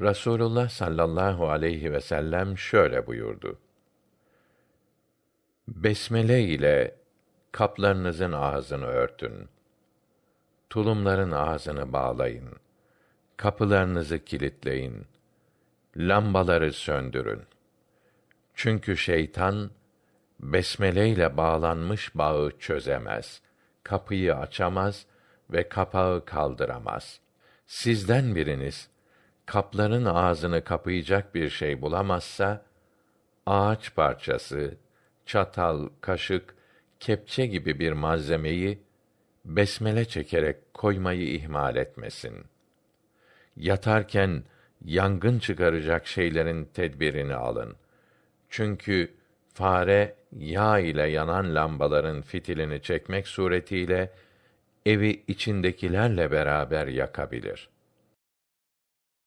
Rasulullah sallallahu aleyhi ve sellem şöyle buyurdu. Besmele ile kaplarınızın ağzını örtün. Tulumların ağzını bağlayın. Kapılarınızı kilitleyin. Lambaları söndürün. Çünkü şeytan besmele ile bağlanmış bağı çözemez. Kapıyı açamaz ve kapağı kaldıramaz. Sizden biriniz kapların ağzını kapayacak bir şey bulamazsa ağaç parçası, çatal, kaşık, kepçe gibi bir malzemeyi besmele çekerek koymayı ihmal etmesin. Yatarken yangın çıkaracak şeylerin tedbirini alın. Çünkü fare yağ ile yanan lambaların fitilini çekmek suretiyle evi içindekilerle beraber yakabilir.